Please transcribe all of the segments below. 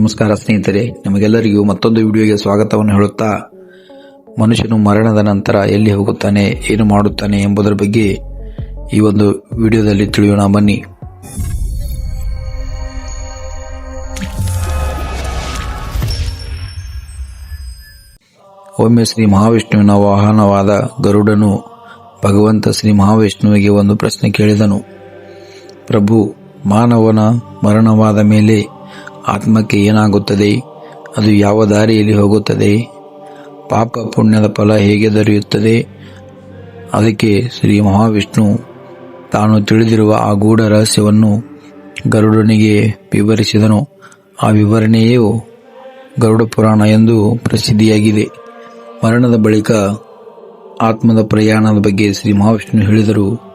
ನಮಸ್ಕಾರ ಸ್ನೇಹಿತರೆ, ನಮಗೆಲ್ಲರಿಗೂ ಮತ್ತೊಂದು ವಿಡಿಯೋಗೆ ಸ್ವಾಗತವನ್ನು ಹೇಳುತ್ತಾ, ಮನುಷ್ಯನು ಮರಣದ ನಂತರ ಎಲ್ಲಿ ಹೋಗುತ್ತಾನೆ, ಏನು ಮಾಡುತ್ತಾನೆ ಎಂಬುದರ ಬಗ್ಗೆ ಈ ಒಂದು ವಿಡಿಯೋದಲ್ಲಿ ತಿಳಿಯೋಣ, ಬನ್ನಿ. ಒಮ್ಮೆ ಶ್ರೀ ಮಹಾವಿಷ್ಣುವಿನ ವಾಹನವಾದ ಗರುಡನು ಭಗವಂತ ಶ್ರೀ ಮಹಾವಿಷ್ಣುವಿಗೆ ಒಂದು ಪ್ರಶ್ನೆ ಕೇಳಿದನು. ಪ್ರಭು, ಮಾನವನ ಮರಣವಾದ ಮೇಲೆ ಆತ್ಮಕ್ಕೆ ಏನಾಗುತ್ತದೆ? ಅದು ಯಾವ ದಾರಿಯಲ್ಲಿ ಹೋಗುತ್ತದೆ? ಪಾಪ ಪುಣ್ಯದ ಫಲ ಹೇಗೆ ದೊರೆಯುತ್ತದೆ? ಅದಕ್ಕೆ ಶ್ರೀ ಮಹಾವಿಷ್ಣು ತಾನು ತಿಳಿದಿರುವ ಆ ಗೂಢ ರಹಸ್ಯವನ್ನು ಗರುಡನಿಗೆ ವಿವರಿಸಿದನು. ಆ ವಿವರಣೆಯು ಗರುಡ ಪುರಾಣ ಎಂದು ಪ್ರಸಿದ್ಧಿಯಾಗಿದೆ. ಮರಣದ ಬಳಿಕ ಆತ್ಮದ ಪ್ರಯಾಣದ ಬಗ್ಗೆ ಶ್ರೀ ಮಹಾವಿಷ್ಣು ಹೇಳಿದರು.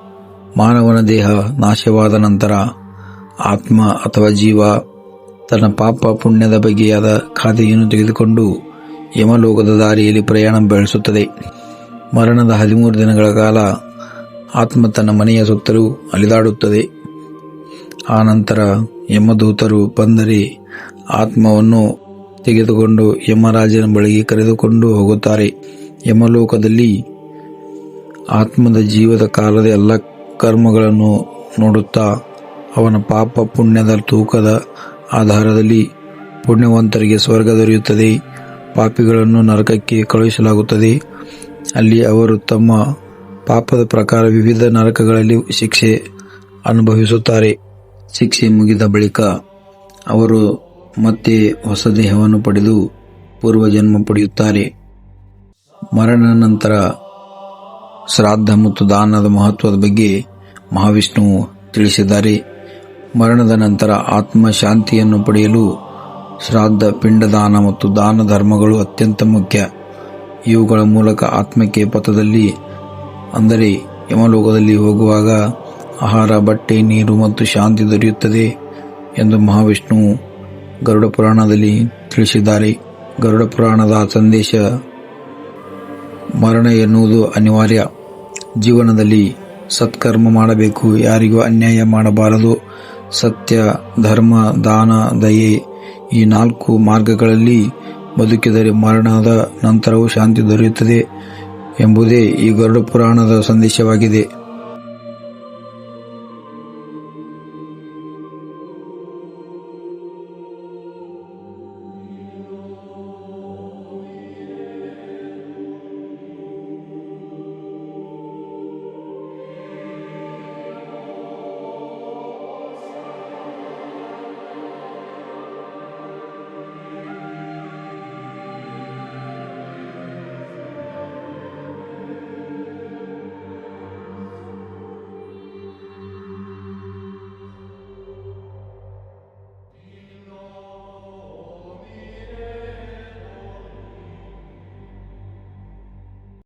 ಮಾನವನ ದೇಹ ನಾಶವಾದ ನಂತರ ಆತ್ಮ ಅಥವಾ ಜೀವ ತನ್ನ ಪಾಪ ಪುಣ್ಯದ ಬಗೆಯಾದ ಖಾತೆಯನ್ನು ತೆಗೆದುಕೊಂಡು ಯಮಲೋಕದ ದಾರಿಯಲ್ಲಿ ಪ್ರಯಾಣ ಬೆಳೆಸುತ್ತದೆ. ಮರಣದ ಹದಿಮೂರು ದಿನಗಳ ಕಾಲ ಆತ್ಮ ತನ್ನ ಮನೆಯ ಸುತ್ತಲೂ ಅಲಿದಾಡುತ್ತದೆ. ಆ ನಂತರ ಯಮದೂತರು ಬಂದರೆ ಆತ್ಮವನ್ನು ತೆಗೆದುಕೊಂಡು ಯಮರಾಜನ ಬಳಿಗೆ ಕರೆದುಕೊಂಡು ಹೋಗುತ್ತಾರೆ. ಯಮಲೋಕದಲ್ಲಿ ಆತ್ಮದ ಜೀವದ ಕಾಲದ ಎಲ್ಲ ಕರ್ಮಗಳನ್ನು ನೋಡುತ್ತಾ ಅವನ ಪಾಪ ಪುಣ್ಯದ ತೂಕದ ಆಧಾರದಲ್ಲಿ ಪುಣ್ಯವಂತರಿಗೆ ಸ್ವರ್ಗ ದೊರೆಯುತ್ತದೆ. ಪಾಪಿಗಳನ್ನು ನರಕಕ್ಕೆ ಕಳುಹಿಸಲಾಗುತ್ತದೆ. ಅಲ್ಲಿ ಅವರು ತಮ್ಮ ಪಾಪದ ಪ್ರಕಾರ ವಿವಿಧ ನರಕಗಳಲ್ಲಿ ಶಿಕ್ಷೆ ಅನುಭವಿಸುತ್ತಾರೆ. ಶಿಕ್ಷೆ ಮುಗಿದ ಬಳಿಕ ಅವರು ಮತ್ತೆ ಹೊಸ ದೇಹವನ್ನು ಪಡೆದು ಪೂರ್ವಜನ್ಮ ಪಡೆಯುತ್ತಾರೆ. ಮರಣ ನಂತರ ಶ್ರಾದ್ದ ಮತ್ತು ದಾನದ ಮಹತ್ವದ ಬಗ್ಗೆ ಮಹಾವಿಷ್ಣುವು ತಿಳಿಸಿದ್ದಾರೆ. ಮರಣದ ನಂತರ ಆತ್ಮ ಶಾಂತಿಯನ್ನು ಪಡೆಯಲು ಶ್ರಾದ್ದ, ಪಿಂಡದಾನ ಮತ್ತು ದಾನ ಧರ್ಮಗಳು ಅತ್ಯಂತ ಮುಖ್ಯ. ಇವುಗಳ ಮೂಲಕ ಆತ್ಮಕ್ಕೆ ಪಥದಲ್ಲಿ, ಅಂದರೆ ಯಮಲೋಕದಲ್ಲಿ ಹೋಗುವಾಗ ಆಹಾರ, ಬಟ್ಟೆ, ನೀರು ಮತ್ತು ಶಾಂತಿ ದೊರೆಯುತ್ತದೆ ಎಂದು ಮಹಾವಿಷ್ಣು ಗರುಡ ಪುರಾಣದಲ್ಲಿ ತಿಳಿಸಿದ್ದಾರೆ. ಗರುಡ ಪುರಾಣದ ಸಂದೇಶ, ಮರಣ ಎನ್ನುವುದು ಅನಿವಾರ್ಯ. ಜೀವನದಲ್ಲಿ ಸತ್ಕರ್ಮ ಮಾಡಬೇಕು, ಯಾರಿಗೂ ಅನ್ಯಾಯ ಮಾಡಬಾರದು. ಸತ್ಯ, ಧರ್ಮ, ದಾನ, ದಯೆ ಈ ನಾಲ್ಕು ಮಾರ್ಗಗಳಲ್ಲಿ ಬದುಕಿದರೆ ಮರಣದ ನಂತರವೂ ಶಾಂತಿ ದೊರೆಯುತ್ತದೆ ಎಂಬುದೇ ಈ ಗರುಡ ಪುರಾಣದ ಸಂದೇಶವಾಗಿದೆ.